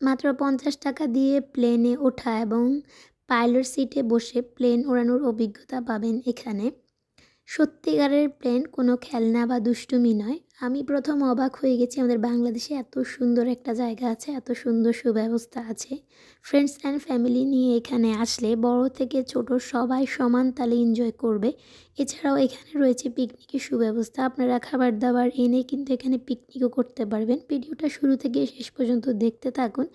মাত্র পঞ্চাশ টাকা দিয়ে প্লেনে ওঠা এবং পাইলট সিটে বসে প্লেন ওড়ানোর অভিজ্ঞতা পাবেন এখানে। সত্যিকারের প্লেন কোনো খেলনা বা দুষ্টুমি নয়। আমি প্রথম অবাক হয়ে গেছি আমাদের বাংলাদেশে এত সুন্দর একটা জায়গা আছে, এত সুন্দর সুব্যবস্থা আছে। ফ্রেন্ডস অ্যান্ড ফ্যামিলি নিয়ে এখানে আসলে বড় থেকে ছোট সবাই সমান তালে এনজয় করবে। এছাড়াও এখানে রয়েছে পিকনিকের সুব্যবস্থা। আপনারা খাবার দাবার এনে কিন্তু এখানে পিকনিকও করতে পারবেন। ভিডিওটা শুরু থেকে শেষ পর্যন্ত দেখতে থাকুন।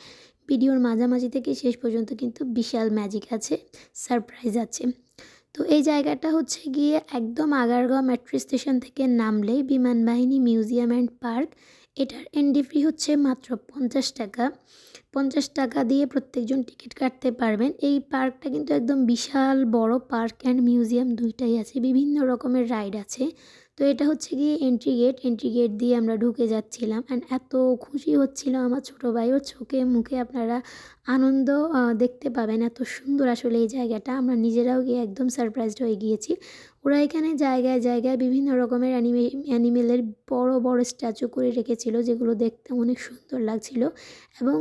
ভিডিওর মাঝামাঝি থেকে শেষ পর্যন্ত কিন্তু বিশাল ম্যাজিক আছে সারপ্রাইজ আছে। তো এই জায়গাটা হচ্ছে গিয়ে একদম আগারগাঁও মেট্রো স্টেশন থেকে নামলেই বিমানবাহিনী, মিউজিয়াম অ্যান্ড পার্ক। এটার এন্ট্রি ফি হচ্ছে মাত্র পঞ্চাশ টাকা। পঞ্চাশ টাকা দিয়ে প্রত্যেকজন টিকিট কাটতে পারবেন। এই পার্কটা কিন্তু একদম বিশাল বড় পার্ক অ্যান্ড মিউজিয়াম দুইটাই আছে। বিভিন্ন রকমের রাইড আছে। তো এটা হচ্ছে গিয়ে এন্ট্রি গেট এন্ট্রি গেট দিয়ে আমরা ঢুকে যাচ্ছিলাম অ্যান্ড এত খুশি হচ্ছিল আমার ছোটো ভাই ভাইও চোখে, মুখে আপনারা আনন্দ দেখতে পাবেন এত সুন্দর আসলে এই জায়গাটা। আমরা নিজেরাও গিয়ে একদম সারপ্রাইজড হয়ে গিয়েছি। ওরা এখানে জায়গায় জায়গায় বিভিন্ন রকমের অ্যানিমে অ্যানিমেলের বড় বড় স্ট্যাচু করে রেখেছিল যেগুলো দেখতে অনেক সুন্দর লাগছিল এবং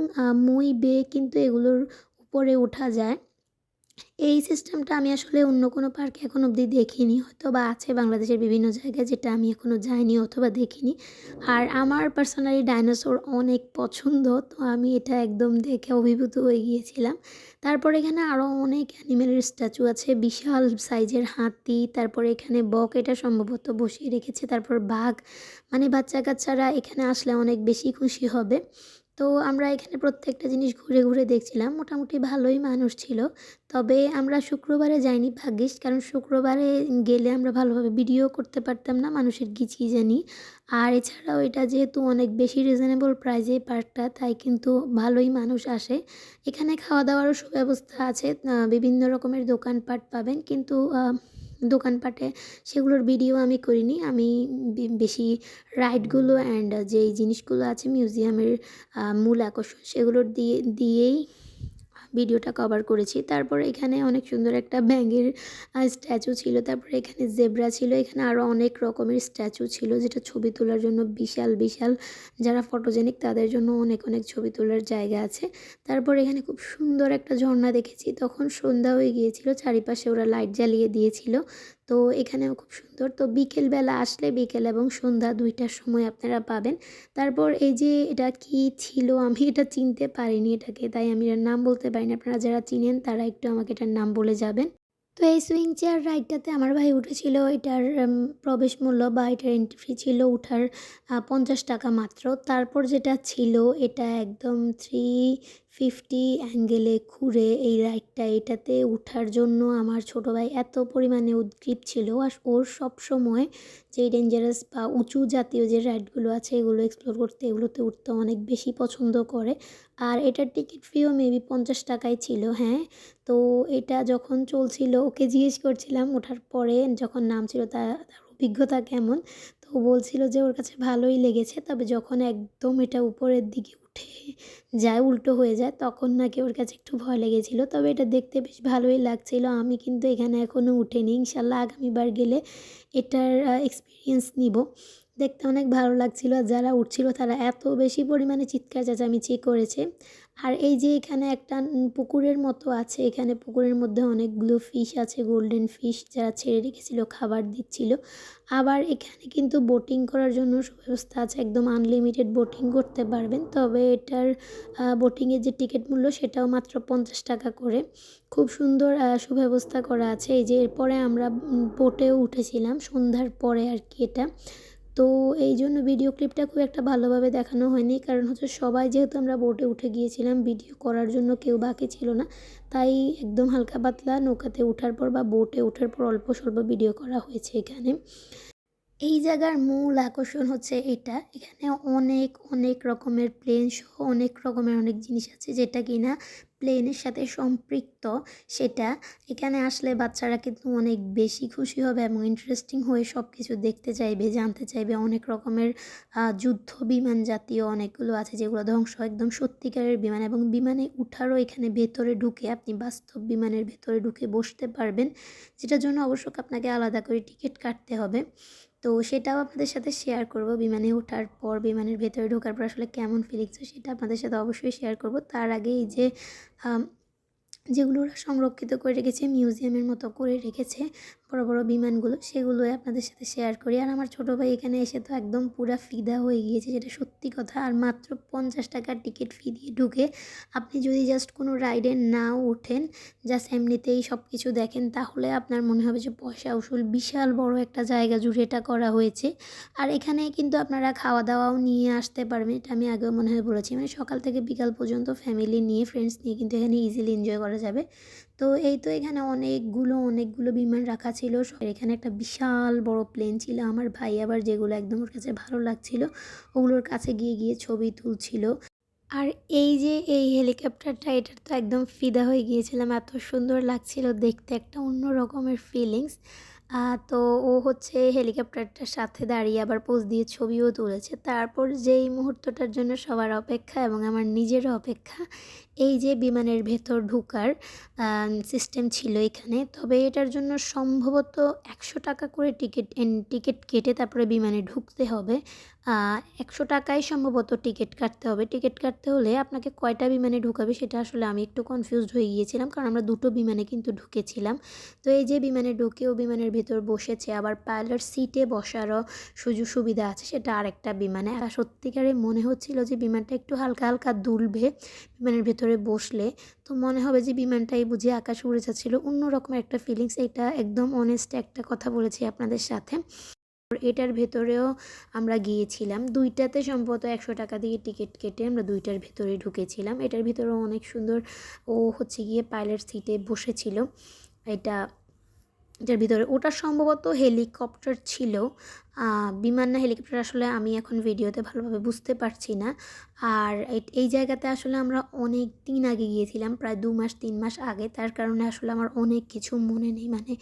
মই বেয়ে কিন্তু এগুলোর উপরে ওঠা যায়। এই সিস্টেমটা আমি আসলে অন্য কোনো পার্কে এখন অবধি দেখিনি। হয়তো বা আছে বাংলাদেশের বিভিন্ন জায়গায় যেটা আমি এখনও যাইনি অথবা দেখিনি। আর আমার পার্সোনালি ডাইনোসর অনেক পছন্দ, তো আমি এটা একদম দেখে অভিভূত হয়ে গিয়েছিলাম। তারপর এখানে আরও অনেক অ্যানিমেলের স্ট্যাচু আছে, বিশাল সাইজের হাতি, তারপরে এখানে বক এটা সম্ভবত বসিয়ে রেখেছে, তারপর বাঘ। মানে বাচ্চা কাচ্চারা এখানে আসলে অনেক বেশি খুশি হবে। তো আমরা এখানে প্রত্যেকটা জিনিস ঘুরে ঘুরে দেখছিলাম। মোটামুটি ভালোই মানুষ ছিল। তবে আমরা শুক্রবারে যাইনি ভাগ্যিস, কারণ শুক্রবারে গেলে আমরা ভালোভাবে ভিডিও করতে পারতাম না, মানুষের গিচি জানি আর এছাড়াও এটা যেহেতু অনেক বেশি রিজনেবল প্রাইজে পার্কটা, তাই কিন্তু ভালোই মানুষ আসে। এখানে খাওয়া দাওয়ারও সুব্যবস্থা আছে। বিভিন্ন রকমের দোকানপাট পাবেন, কিন্তু দোকানপাটে সেগুলোর ভিডিও আমি করিনি। আমি বেশি রাইডগুলো অ্যান্ড যেই জিনিসগুলো আছে মিউজিয়ামের মূল আকর্ষণ সেগুলোর দিয়ে দিয়েই ভিডিওটা কভার করেছি। তারপর এখানে অনেক সুন্দর একটা ব্যাঙের স্ট্যাচু ছিল। তারপর এখানে জেব্রা ছিল। এখানে আরও অনেক রকমের স্ট্যাচু ছিল, যেটা ছবি তোলার জন্য বিশাল বিশাল। যারা ফটোজেনিক তাদের জন্য অনেক অনেক ছবি তোলার জায়গা আছে। তারপর এখানে খুব সুন্দর একটা ঝর্ণা দেখেছি। তখন সন্ধ্যা হয়ে গিয়েছিল, চারিপাশে ওরা লাইট জ্বালিয়ে দিয়েছিল। তো এখানেও খুব সুন্দর। তো বিকেলবেলা আসলে বিকেল এবং সন্ধ্যা দুইটার সময় আপনারা পাবেন। তারপর এই যে এটা কি ছিল আমি এটা চিনতে পারিনি এটাকে, তাই আমি এর নাম বলতে পারিনি। আপনারা যারা চিনেন তারা একটু আমাকে এটার নাম বলে যাবেন। তো এই সুইং চেয়ার রাইডটাতে আমার ভাই উঠেছিল, এটার প্রবেশ মূল্য বা এটার এন্ট্রি ফি ছিল উঠার পঞ্চাশ টাকা মাত্র। তারপর যেটা ছিল, এটা একদম থ্রি ফিফটি অ্যাঙ্গেলে ঘুরে এই রাইডটা এটাতে উঠার জন্য আমার ছোটো ভাই এত পরিমাণে উদ্গ্রীব ছিল আর ওর সব সময় যে ডেঞ্জারাস বা উঁচু জাতীয় যে রাইডগুলো আছে এগুলো এক্সপ্লোর করতে, এগুলোতে উঠতে অনেক বেশি পছন্দ করে। আর এটার টিকিট ফিও মেবি পঞ্চাশ টাকায় ছিল হ্যাঁ? তো এটা যখন চলছিল, ওকে জিজ্ঞেস করছিলাম, ওঠার পরে যখন নাম ছিল তার অভিজ্ঞতা কেমন? তো বলছিল যে ওর কাছে ভালোই লেগেছে, তবে যখন একদম এটা উপরের দিকে উঠে যায়, উল্টো হয়ে যায়, তখন নাকি ওর কাছে একটু ভয় লেগেছিল। তবে এটা দেখতে বেশ ভালোই লাগছিল। আমি কিন্তু এখানে এখনও উঠিনি। ইনশাল্লাহ আগামীবার গেলে এটার এক্সপিরিয়েন্স নিব। দেখতে অনেক ভালো লাগছিল। আর যারা উঠছিল তারা এত বেশি পরিমাণে চিৎকার, চেঁচামেচি করেছে। আর এই যে এখানে একটা পুকুরের মতো আছে, এখানে পুকুরের মধ্যে অনেকগুলো ফিশ আছে গোল্ডেন ফিশ যারা ছেড়ে রেখেছিল, খাবার দিচ্ছিল। আবার এখানে কিন্তু বোটিং করার জন্য সুব্যবস্থা আছে, একদম আনলিমিটেড বোটিং করতে পারবেন। তবে এটার বোটিংয়ের যে টিকিট মূল্য সেটাও মাত্র পঞ্চাশ টাকা করে। খুব সুন্দর সুব্যবস্থা করা আছে। এই যে এরপরে আমরা বোটেও উঠেছিলাম, সন্ধ্যার পরে আর কি এটা। তো এই জন্য ভিডিও ক্লিপটা খুব একটা ভালোভাবে দেখানো হয়নি। কারণ হচ্ছে সবাই যেহেতু আমরা বোটে উঠে গিয়েছিলাম ভিডিও করার জন্য কেউ বাকি ছিল না। তাই একদম হালকা পাতলা নৌকাতে ওঠার পর বা বোটে ওঠার পর অল্প স্বল্প ভিডিও করা হয়েছে এখানে। এই জায়গার মূল আকর্ষণ হচ্ছে এটা। এখানে অনেক অনেক রকমের প্লেন সহ অনেক রকমের অনেক জিনিস আছে যেটা কিনা প্লেনের সাথে সম্পৃক্ত, সেটা এখানে আসলে বাচ্চারা কিন্তু অনেক বেশি খুশি হবে এবং ইন্টারেস্টিং হয়ে সব কিছু দেখতে চাইবে, জানতে চাইবে। অনেক রকমের যুদ্ধ বিমান জাতীয় অনেকগুলো আছে যেগুলো ধ্বংস, একদম সত্যিকারের বিমান এবং বিমানে উঠারও এখানে ভেতরে ঢুকে আপনি বাস্তব বিমানের ভেতরে ঢুকে বসতে পারবেন, যেটার জন্য অবশ্য আপনাকে আলাদা করে টিকিট কাটতে হবে। তো সেটাও আপনাদের সাথে শেয়ার করব। বিমানে ওঠার পর, বিমানের ভেতরে ঢোকার পর আসলে কেমন ফিলিংস সেটা আপনাদের সাথে অবশ্যই শেয়ার করব। তার আগে এই যে যেগুলো ওরা সংরক্ষিত করে রেখেছে মিউজিয়ামের মতো করে রেখেছে বড় বড় বিমানগুলো, সেগুলোই আপনাদের সাথে শেয়ার করি। আর আমার ছোটো ভাই এখানে এসে তো একদম পুরা ফিদা হয়ে গিয়েছে, যেটা সত্যি কথা। আর মাত্র পঞ্চাশ টাকার টিকিট ফি দিয়ে ঢুকে আপনি যদি জাস্ট কোনো রাইডে নাও ওঠেন জাস্ট এমনিতেই সব কিছু দেখেন, তাহলে আপনার মনে হবে যে পয়সা উসুল বিশাল বড় একটা জায়গা জুড়ে এটা করা হয়েছে। আর এখানে কিন্তু আপনারা খাওয়া দাওয়াও নিয়ে আসতে পারবেন, এটা আমি আগেও মনে হয় বলেছি। মানে সকাল থেকে বিকাল পর্যন্ত ফ্যামিলি নিয়ে ফ্রেন্ডস নিয়ে কিন্তু এখানে ইজিলি এনজয় করা যাবে। তো এই তো এখানে অনেকগুলো অনেকগুলো বিমান রাখা ছিল। এখানে একটা বিশাল বড় প্লেন ছিল। আমার ভাই আবার যেগুলো একদম ওর কাছে ভালো লাগছিল, ওগুলোর কাছে গিয়ে গিয়ে ছবি তুলছিল। আর এই যে এই হেলিকপ্টারটা, এটার তো একদম ফিদা হয়ে গিয়েছিলাম। এত সুন্দর লাগছিল দেখতে, একটা অন্য রকমের ফিলিংস তো ও হচ্ছে হেলিকপ্টারটার সাথে দাঁড়িয়ে আবার পোজ দিয়ে ছবিও তুলেছে। তারপর যেই মুহূর্তটার জন্য সবার অপেক্ষা এবং আমার নিজেরও অপেক্ষা, এই যে বিমানের ভেতর ঢুকার সিস্টেম ছিল এখানে, তবে এটার জন্য সম্ভবত একশো টাকা করে টিকিট টিকিট কেটে তারপরে বিমানে ঢুকতে হবে। একশো টাকায় সম্ভবত টিকিট কাটতে হবে। টিকিট কাটতে হলে আপনাকে কয়টা বিমানে ঢুকাবে সেটা আসলে আমি একটু কনফিউজড হয়ে গিয়েছিলাম, কারণ আমরা দুটো বিমানে কিন্তু ঢুকেছিলাম। তো এই যে বিমানে ঢুকেও বিমানের ভেতর বসেছে, আবার পাইলট সিটে বসারও সুযোগ সুবিধা আছে, সেটা আরেকটা বিমানে। আর সত্যিকারে মনে হচ্ছিল যে বিমানটা একটু হালকা হালকা দুলবে বিমানের ভেতরে বসলে, তো মনে হবে যে বিমানটাই বুঝি আকাশ উড়ে যাচ্ছিল। অন্যরকম একটা ফিলিংস এটা একদম অনেস্ট একটা কথা বলেছি আপনাদের সাথে। এটার ভেতরেও আমরা গিয়েছিলাম, দুইটাতে সম্ভবত একশো টাকা দিয়ে টিকিট কেটে আমরা দুইটার ভেতরে ঢুকেছিলাম। এটার ভেতরেও অনেক সুন্দর ও হচ্ছে গিয়ে পাইলট সিটে বসেছিল। এটা এটার ভিতরে ওটা সম্ভবত হেলিকপ্টার ছিল। বিমান না হেলিকপ্টার আসলে আমি এখন ভিডিওতে ভালোভাবে বুঝতে পারছি না। আর এই জায়গাতে আসলে আমরা অনেক দিন আগে গিয়েছিলাম, প্রায় দু মাস, তিন মাস আগে। তার কারণে আসলে আমার অনেক কিছু মনে নেই মানে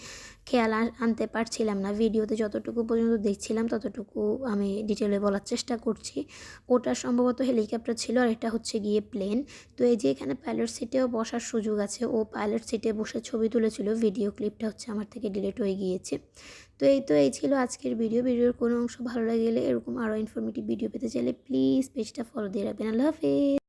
খেয়াল আনতে পারছিলাম না। ভিডিওতে যতটুকু পর্যন্ত দেখছিলাম, ততটুকু আমি ডিটেলে বলার চেষ্টা করছি। ওটা সম্ভবত হেলিকপ্টার ছিল আর এটা হচ্ছে গিয়ে প্লেন তো এই যে এখানে পাইলট সিটেও বসার সুযোগ আছে, ও পাইলট সিটে বসে ছবি তুলেছিল ভিডিও ক্লিপটা হচ্ছে আমার থেকে ডিলিট হয়ে গিয়েছে। তো এই তো এই ছিল আজকের ভিডিও ভিডিওর কোনো অংশ ভালো লাগলে এরকম আরও ইনফরমেটিভ ভিডিও পেতে চাইলে প্লিজ পেজটা ফলো দিয়ে রাখবেন। আল্লাহ হাফেজ।